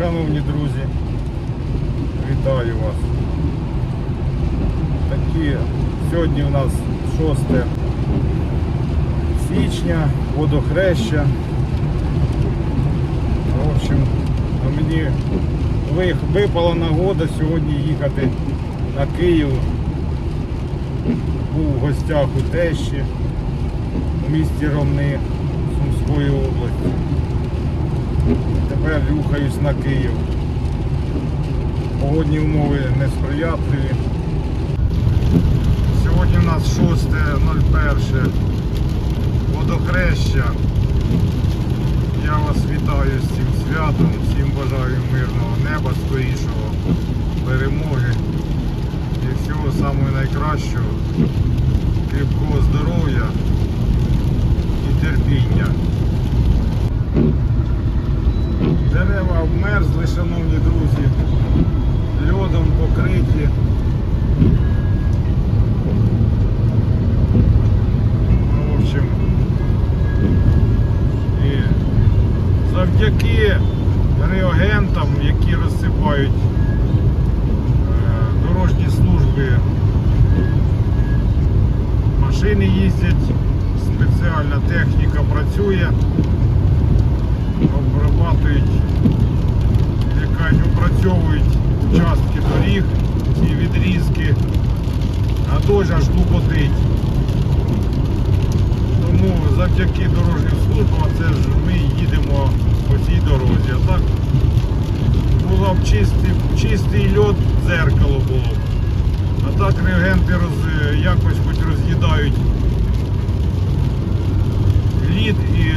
Шановні друзі, вітаю вас. Такі сьогодні у нас 6 січня, водохреща. В общем, мені випала нагода сьогодні їхати на Київ. Був в гостях у тещі в місті Ромни Сумської області. Тепер рухаюсь на Київ. Погодні умови несприятливі. Сьогодні у нас 6.01 водохреща. Я вас вітаю з цим святом, всім бажаю мирного неба, скорішого, перемоги і всього самого найкращого, кріпкого здоров'я і терпіння. Обмерзли, шановні друзі, льодом покриті. Ну, в общем, і завдяки реагентам, які розсипають е, дорожні служби, машини їздять, спеціальна техніка працює завдяки дорожнім службам це ж ми їдемо по цій дорозі. А так була б чистий, чистий льод, дзеркало було. А так реагенти роз, якось хоч роз'їдають лід і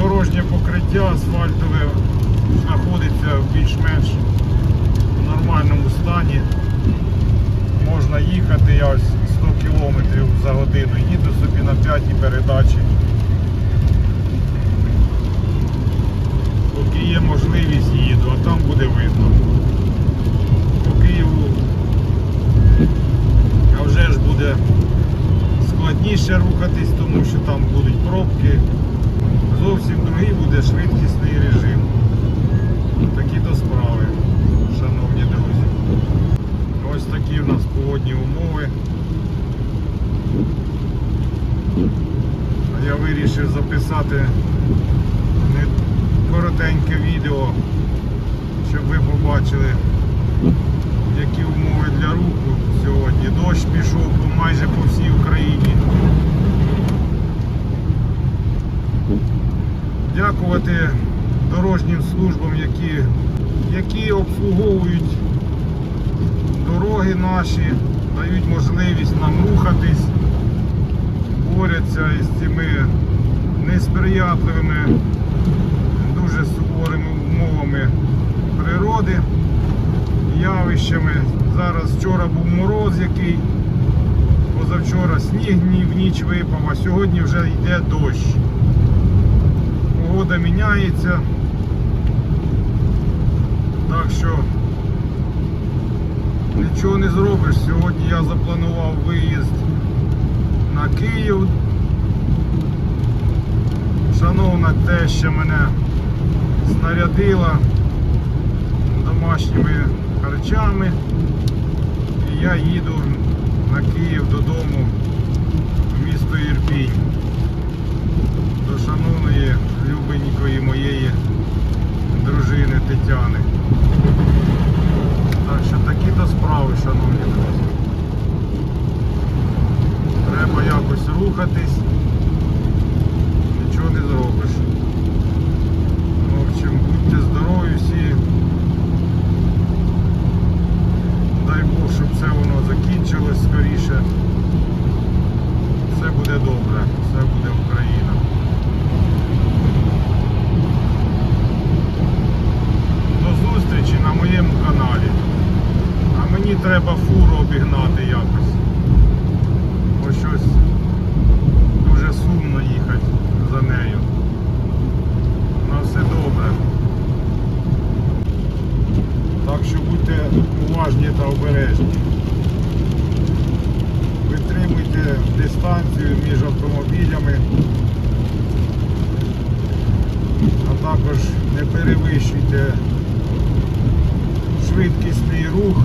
дорожнє покриття асфальтове знаходиться в більш-менш нормальному стані. Можна їхати, я ось 100 км за годину, їду собі на п'ятій передачі. Поки є можливість їду, а там буде видно. По Києву а вже ж буде складніше рухатись, тому що там будуть пробки зовсім другий буде швидкісний режим. Такі то справи, шановні друзі. Ось такі в нас погодні умови. А Я вирішив записати не коротеньке відео, щоб ви побачили, які умови для руху сьогодні. Дощ пішов майже по всій Україні. дякувати дорожнім службам, які, які обслуговують дороги наші, дають можливість нам рухатись, борються із цими несприятливими, дуже суворими умовами природи, явищами. Зараз вчора був мороз, який позавчора сніг ні- в ніч випав, а сьогодні вже йде дощ погода міняється. Так що нічого не зробиш. Сьогодні я запланував виїзд на Київ. Шановна те, що мене снарядила домашніми харчами. І я їду на Київ додому в місто Ірпінь до шановної любенької моєї дружини Тетяни. Так що такі то справи, шановні друзі. Треба якось рухатись, нічого не зробиш. В общем, будьте здорові всі. Дай Бог, щоб все воно закінчилось скоріше. Все буде добре, все буде Україна. До зустрічі на моєму каналі. А мені треба фуру обігнати якось. Бо щось дуже сумно їхати за нею. На все добре. Так що будьте уважні та обережні. Витримуйте дистанцію між автомобілями. А також не перевищуйте швидкісний рух